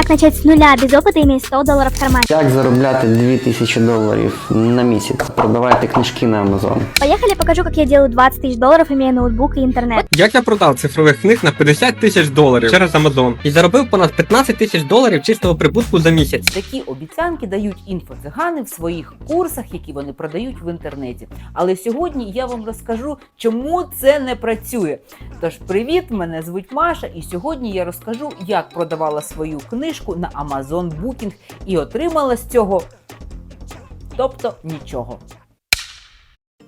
Как начать с нуля без опыта, имея 100 долларов в кармане? Як заробляти 2000 доларів на місяць? Продавайте книжки на Amazon. Поехали, покажу, как я делаю 20 тысяч долларов, имея ноутбук и интернет. Як я продав цифрових книг на 50 тисяч доларів через Amazon і заробив понад 15 тисяч доларів чистого прибутку за місяць. Такі обіцянки дають інфоцигани в своїх курсах, які вони продають в інтернеті. Але сьогодні я вам розкажу, чому це не працює. Тож, привіт, мене звуть Маша, і сьогодні я розкажу, як продавала свою книжку на Amazon Booking і отримала з цього, тобто нічого.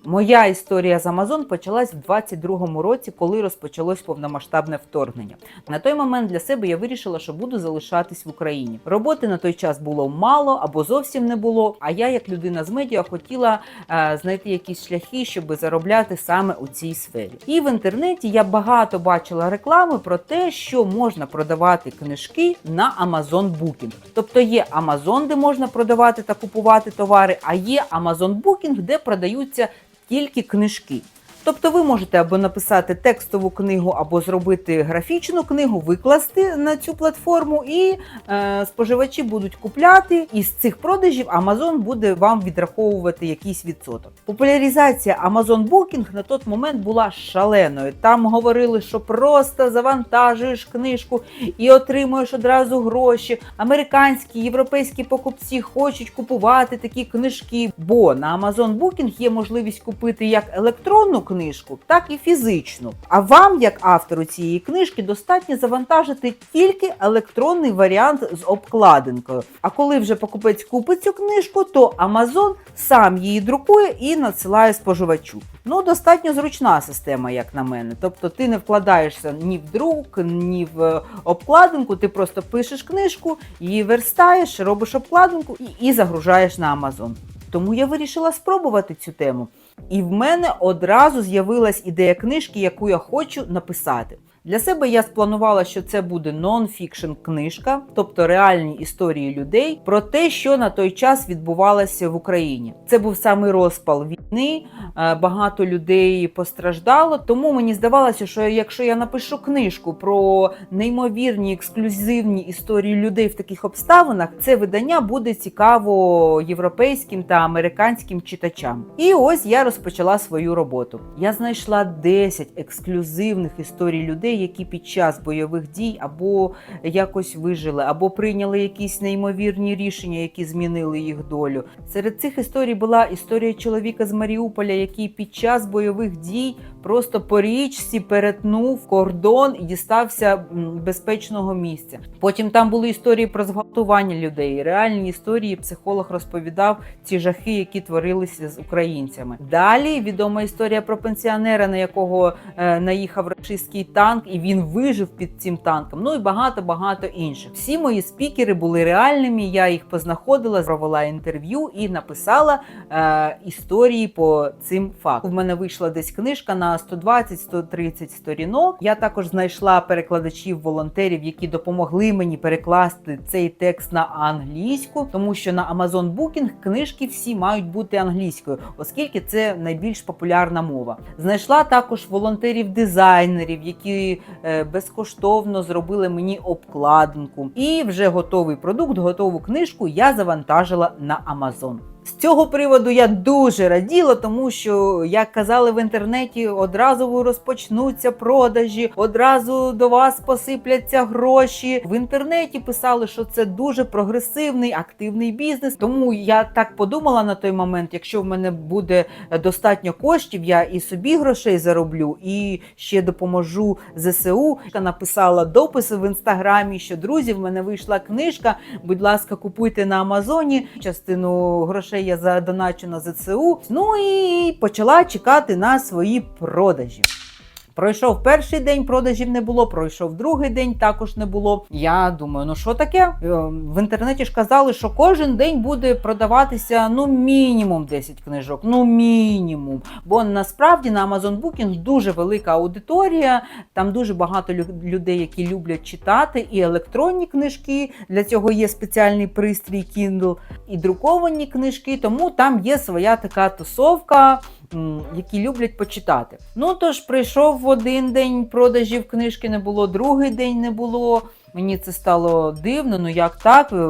Моя історія з Amazon почалась в 22-му році, коли розпочалось повномасштабне вторгнення. На той момент для себе я вирішила, що буду залишатись в Україні. Роботи на той час було мало або зовсім не було. А я, як людина з медіа, хотіла е, знайти якісь шляхи, щоб заробляти саме у цій сфері. І в інтернеті я багато бачила реклами про те, що можна продавати книжки на Amazon Booking. Тобто є Amazon, де можна продавати та купувати товари, а є Amazon Booking, де продаються тільки книжки. Тобто ви можете або написати текстову книгу, або зробити графічну книгу, викласти на цю платформу, і е, споживачі будуть купляти. І з цих продажів Amazon буде вам відраховувати якийсь відсоток. Популяризація Amazon Booking на той момент була шаленою. Там говорили, що просто завантажуєш книжку і отримуєш одразу гроші. Американські, європейські покупці хочуть купувати такі книжки, бо на Amazon Booking є можливість купити як електронну книжку, так і фізичну. А вам, як автору цієї книжки, достатньо завантажити тільки електронний варіант з обкладинкою. А коли вже покупець купить цю книжку, то Amazon сам її друкує і надсилає споживачу. Ну, достатньо зручна система, як на мене. Тобто ти не вкладаєшся ні в друк, ні в е, обкладинку, ти просто пишеш книжку, її верстаєш, робиш обкладинку і, і загружаєш на Amazon. Тому я вирішила спробувати цю тему. І в мене одразу з'явилась ідея книжки, яку я хочу написати. Для себе я спланувала, що це буде нон-фікшн книжка, тобто реальні історії людей про те, що на той час відбувалося в Україні. Це був самий розпал війни, е, багато людей постраждало. Тому мені здавалося, що якщо я напишу книжку про неймовірні ексклюзивні історії людей в таких обставинах, це видання буде цікаво європейським та американським читачам. І ось я розпочала свою роботу. Я знайшла 10 ексклюзивних історій людей, які під час бойових дій або якось вижили, або прийняли якісь неймовірні рішення, які змінили їх долю. Серед цих історій була історія чоловіка з Маріуполя, який під час бойових дій просто по річці перетнув кордон і дістався безпечного місця. Потім там були історії про зґвалтування людей, реальні історії. Психолог розповідав ці жахи, які творилися з українцями. Далі відома історія про пенсіонера, на якого е, наїхав рашистський танк, і він вижив під цим танком. Ну і багато багато інших. Всі мої спікери були реальними. Я їх познаходила, провела інтерв'ю і написала е, історії по цим фактам. У мене вийшла десь книжка на 120-130 сторінок. Я також знайшла перекладачів, волонтерів, які допомогли мені перекласти цей текст на англійську, тому що на Amazon Booking книжки всі мають бути англійською, оскільки це найбільш популярна мова. Знайшла також волонтерів-дизайнерів, які е, безкоштовно зробили мені обкладинку. І вже готовий продукт, готову книжку я завантажила на Amazon. З цього приводу я дуже раділа, тому що, як казали в інтернеті, одразу розпочнуться продажі, одразу до вас посипляться гроші. В інтернеті писали, що це дуже прогресивний, активний бізнес. Тому я так подумала на той момент, якщо в мене буде достатньо коштів, я і собі грошей зароблю, і ще допоможу ЗСУ. Я написала дописи в інстаграмі, що друзі, в мене вийшла книжка. Будь ласка, купуйте на Амазоні. Частину грошей я задоначу на ЗСУ. Ну і почала чекати на свої продажі. Пройшов перший день, продажів не було. Пройшов другий день, також не було. Я думаю, ну що таке? Е, В інтернеті ж казали, що кожен день буде продаватися ну мінімум 10 книжок. Ну мінімум. Бо насправді на Amazon Booking дуже велика аудиторія. Там дуже багато людей, які люблять читати, і електронні книжки. Для цього є спеціальний пристрій Kindle, і друковані книжки. Тому там є своя така тусовка які люблять почитати. Ну тож прийшов один день продажів книжки не було, другий день не було. Мені це стало дивно. Ну як так? Е,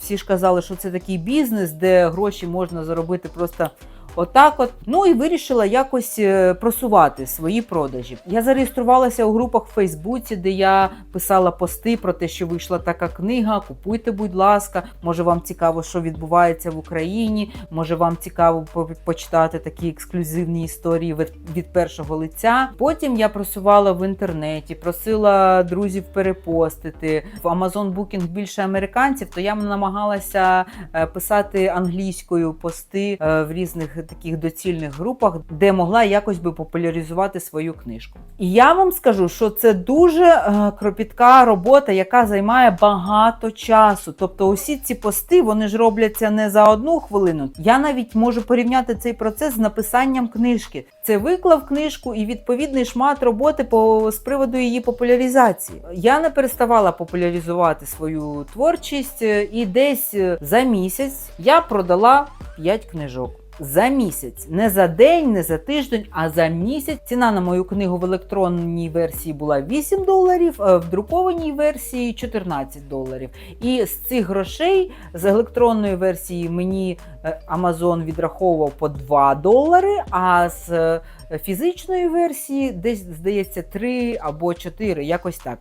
Всі ж казали, що це такий бізнес, де гроші можна заробити просто. Отак, от ну і вирішила якось е, просувати свої продажі. Я зареєструвалася у групах в Фейсбуці, де я писала пости про те, що вийшла така книга. Купуйте, будь ласка. Може, вам цікаво, що відбувається в Україні. Може, вам цікаво почитати такі ексклюзивні історії від, першого лиця. Потім я просувала в інтернеті, просила друзів перепостити. В Amazon Booking більше американців, то я намагалася е, писати англійською пости е, в різних таких доцільних групах, де могла якось би популяризувати свою книжку. І я вам скажу, що це дуже е, кропітка робота, яка займає багато часу. Тобто, усі ці пости вони ж робляться не за одну хвилину. Я навіть можу порівняти цей процес з написанням книжки. Це виклав книжку і відповідний шмат роботи по з приводу її популяризації. Я не переставала популяризувати свою творчість, е, і десь е, за місяць я продала 5 книжок. За місяць, не за день, не за тиждень, а за місяць. Ціна на мою книгу в електронній версії була 8 доларів, а в друкованій версії 14 доларів. І з цих грошей з електронної версії мені е, Amazon відраховував по 2 долари, а з е, фізичної версії десь здається 3 або 4, якось так.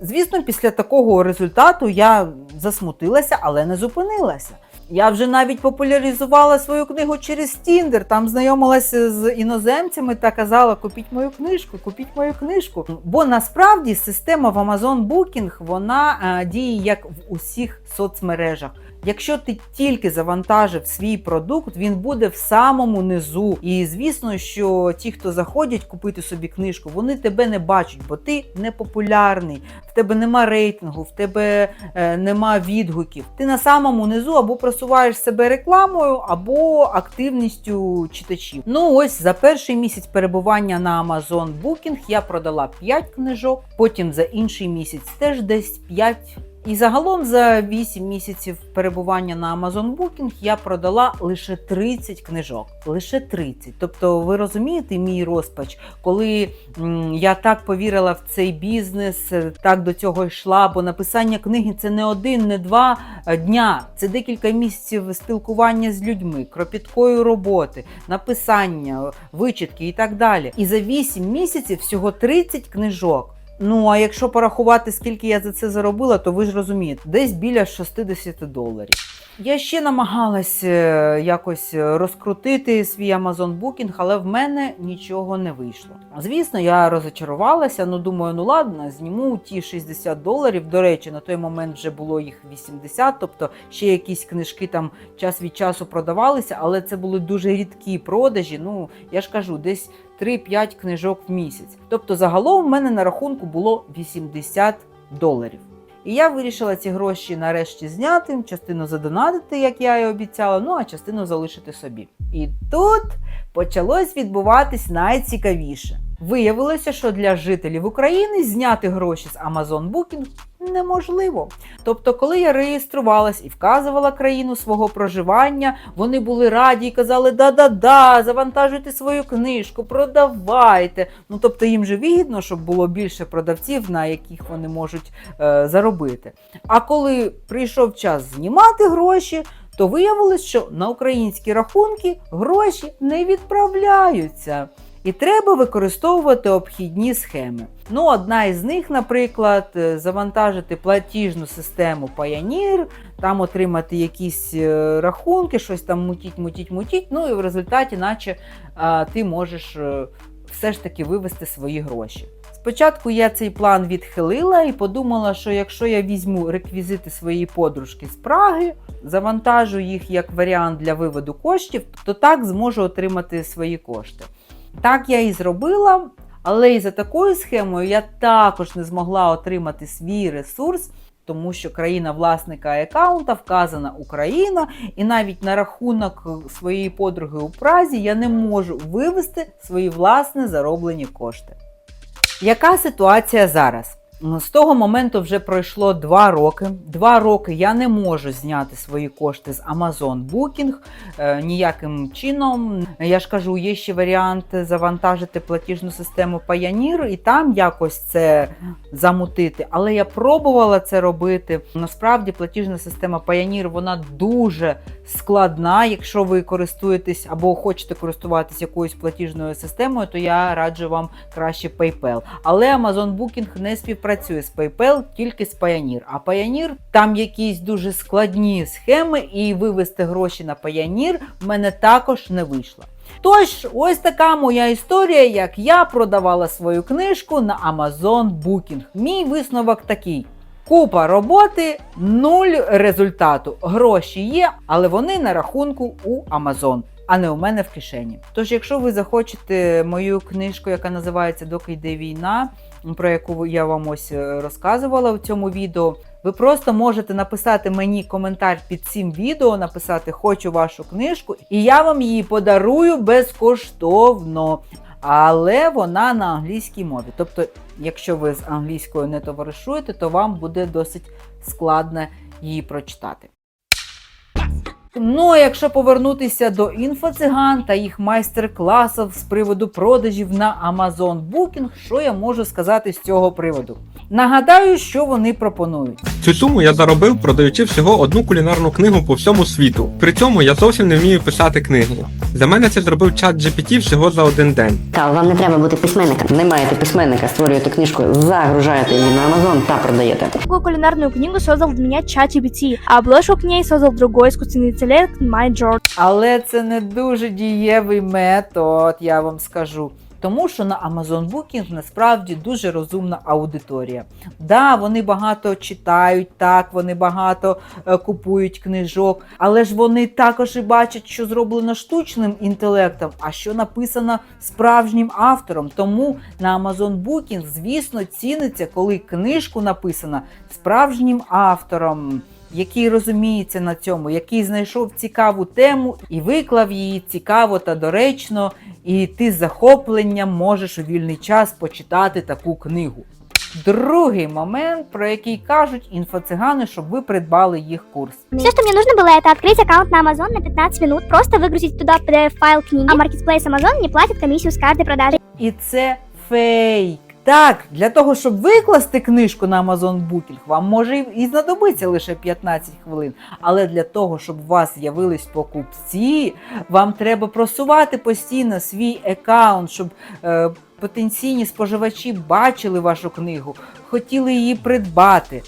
Звісно, після такого результату я засмутилася, але не зупинилася. Я вже навіть популяризувала свою книгу через Тіндер. Там знайомилася з іноземцями та казала: купіть мою книжку, купіть мою книжку. Бо насправді система в Amazon Booking вона е, діє як в усіх соцмережах. Якщо ти тільки завантажив свій продукт, він буде в самому низу. І звісно, що ті, хто заходять купити собі книжку, вони тебе не бачать, бо ти не популярний, в тебе нема рейтингу, в тебе е, нема відгуків. Ти на самому низу або просуваєш себе рекламою, або активністю читачів. Ну ось за перший місяць перебування на Amazon Booking я продала 5 книжок, потім за інший місяць теж десь 5 і загалом за 8 місяців перебування на Amazon Booking я продала лише 30 книжок. Лише 30. Тобто, ви розумієте мій розпач, коли я так повірила в цей бізнес, е, так до цього йшла, бо написання книги це не один, не два е, дня. Це декілька місяців спілкування з людьми, кропіткої роботи, написання, вичитки і так далі. І за 8 місяців всього 30 книжок. Ну, а якщо порахувати, скільки я за це заробила, то ви ж розумієте, десь біля 60 доларів. Я ще намагалась е, якось розкрутити свій Amazon Booking, але в мене нічого не вийшло. Звісно, я розочарувалася, ну думаю, ну ладно, зніму ті 60 доларів. До речі, на той момент вже було їх 80, тобто ще якісь книжки там час від часу продавалися, але це були дуже рідкі продажі. Ну, я ж кажу, десь 3-5 книжок в місяць. Тобто, загалом в мене на рахунку було 80 доларів. І я вирішила ці гроші нарешті зняти, частину задонатити, як я і обіцяла, ну а частину залишити собі. І тут почалось відбуватись найцікавіше. Виявилося, що для жителів України зняти гроші з Amazon Booking неможливо. Тобто, коли я реєструвалась і вказувала країну свого проживання, вони були раді і казали: да-да-да, завантажуйте свою книжку, продавайте. Ну тобто їм же вигідно, щоб було більше продавців, на яких вони можуть е, заробити. А коли прийшов час знімати гроші, то виявилось, що на українські рахунки гроші не відправляються. І треба використовувати обхідні схеми. Ну, одна із них, наприклад, е, завантажити платіжну систему Payoneer, там отримати якісь е, рахунки, щось там мутіть, мутіть, мутіть. Ну і в результаті, наче ти можеш е, все ж таки вивести свої гроші. Спочатку я цей план відхилила і подумала, що якщо я візьму реквізити своєї подружки з Праги, завантажу їх як варіант для виводу коштів, то так зможу отримати свої кошти. Так я і зробила, але і за такою схемою я також не змогла отримати свій ресурс, тому що країна власника аккаунта вказана Україна, і навіть на рахунок своєї подруги у Празі я не можу вивести свої власне зароблені кошти. Яка ситуація зараз? З того моменту вже пройшло два роки. Два роки я не можу зняти свої кошти з Amazon Booking е, ніяким чином. Я ж кажу, є ще варіант завантажити платіжну систему Payoneer і там якось це замутити. Але я пробувала це робити. Насправді платіжна система Payoneer вона дуже складна. Якщо ви користуєтесь або хочете користуватись якоюсь платіжною системою, то я раджу вам краще PayPal. Але Amazon Booking не співпрацює з PayPal, тільки з Payoneer. А Payoneer там якісь дуже складні схеми, і вивести гроші на Payoneer в мене також не вийшло. Тож, ось така моя історія, як я продавала свою книжку на Amazon Booking. Мій висновок такий. Купа роботи, нуль результату. Гроші є, але вони на рахунку у Amazon, а не у мене в кишені. Тож, якщо ви захочете мою книжку, яка називається Доки йде війна, про яку я вам ось е, розказувала в цьому відео, ви просто можете написати мені коментар під цим відео, написати Хочу вашу книжку, і я вам її подарую безкоштовно. Але вона на англійській мові. Тобто, якщо ви з англійською не товаришуєте, то вам буде досить складно її прочитати. Ну, а якщо повернутися до інфоциган та їх майстер-класів з приводу продажів на Amazon Booking, що я можу сказати з цього приводу? Нагадаю, що вони пропонують. Цю суму я заробив, продаючи всього одну кулінарну книгу по всьому світу. При цьому я зовсім не вмію писати книги. За мене це зробив чат GPT всього за один день. Та вам не треба бути письменником. Не маєте письменника, створюєте книжку, загружаєте її на Amazon та продаєте. Такую кулинарную книгу создал для меня ChatGPT, а обложку к ней создал другой искусственный интеллект MyJournal. Але це не дуже дієвий метод, я вам скажу. Тому що на Amazon Booking насправді дуже розумна аудиторія. Да, вони багато читають, так, вони багато е, купують книжок, але ж вони також і бачать, що зроблено штучним інтелектом, а що написано справжнім автором. Тому на Amazon Booking, звісно, ціниться, коли книжку написано справжнім автором який розуміється на цьому, який знайшов цікаву тему і виклав її цікаво та доречно, і ти з захопленням можеш у вільний час почитати таку книгу. Другий момент, про який кажуть інфоцигани, щоб ви придбали їх курс. Все, что мне нужно было, это открыть аккаунт на Amazon на 15 минут, просто выгрузить туда PDF-файл книги, а Marketplace Amazon не платит комиссию с каждой продажи. І це фейк. Так, для того, щоб викласти книжку на Amazon Booking, вам може і- знадобиться лише 15 хвилин. Але для того, щоб у вас з'явились покупці, вам треба просувати постійно свій аккаунт, щоб е, потенційні споживачі бачили вашу книгу, хотіли її придбати.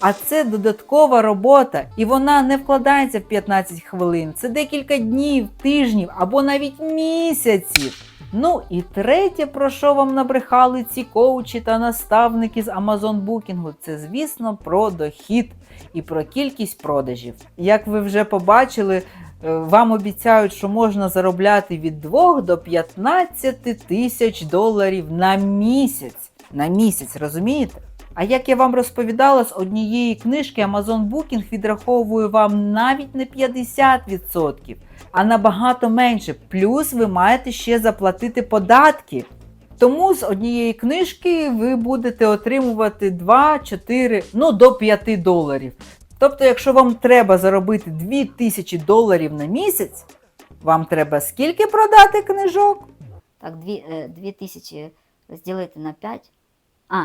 А це додаткова робота, і вона не вкладається в 15 хвилин. Це декілька днів, тижнів або навіть місяців. Ну і третє, про що вам набрехали ці коучі та наставники з Amazon Booking, це, звісно, про дохід і про кількість продажів. Як ви вже побачили, е, вам обіцяють, що можна заробляти від 2 до 15 тисяч доларів на місяць. На місяць, розумієте? А як я вам розповідала, з однієї книжки Amazon Booking відраховує вам навіть не 50%, а набагато менше. Плюс ви маєте ще заплатити податки. Тому з однієї книжки ви будете отримувати 2, 4, ну до 5 доларів. Тобто, якщо вам треба заробити 2000 доларів на місяць, вам треба скільки продати книжок? Так, дві, е, дві тисячі розділити на 5. А,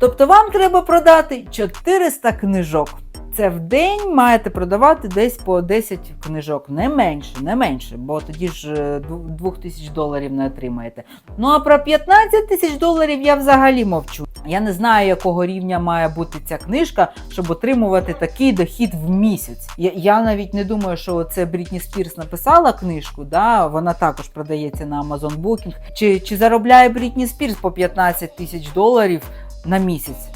Тобто вам треба продати 400 книжок. Це в день маєте продавати десь по 10 книжок, не менше, не менше, бо тоді ж е, дву- 2000 доларів не отримаєте. Ну а про 15 тисяч доларів я взагалі мовчу. Я не знаю, якого рівня має бути ця книжка, щоб отримувати такий дохід в місяць. Я, я навіть не думаю, що це Брітні Спірс написала книжку, да? вона також продається на Amazon Booking. Чи, чи заробляє Брітні Спірс по 15 тисяч доларів на місяць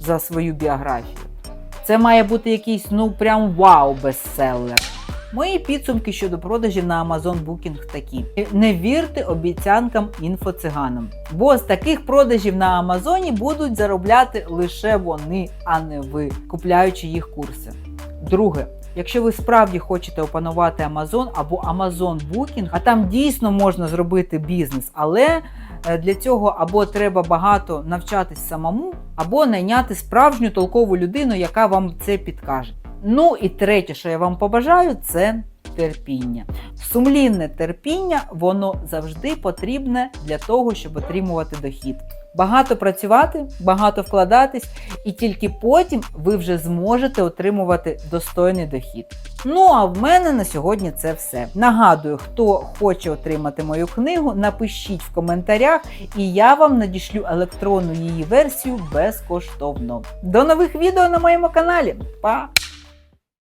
за свою біографію? Це має бути якийсь, ну прям вау бестселер. Мої підсумки щодо продажів на Amazon Booking такі: не вірте обіцянкам інфоциганам, бо з таких продажів на Амазоні будуть заробляти лише вони, а не ви, купляючи їх курси. Друге, Якщо ви справді хочете опанувати Amazon або Amazon Booking, а там дійсно можна зробити бізнес, але для цього або треба багато навчатись самому, або найняти справжню толкову людину, яка вам це підкаже. Ну і третє, що я вам побажаю, це терпіння. Сумлінне терпіння, воно завжди потрібне для того, щоб отримувати дохід. Багато працювати, багато вкладатись, і тільки потім ви вже зможете отримувати достойний дохід. Ну а в мене на сьогодні це все. Нагадую, хто хоче отримати мою книгу, напишіть в коментарях, і я вам надішлю електронну її версію безкоштовно. До нових відео на моєму каналі. Па!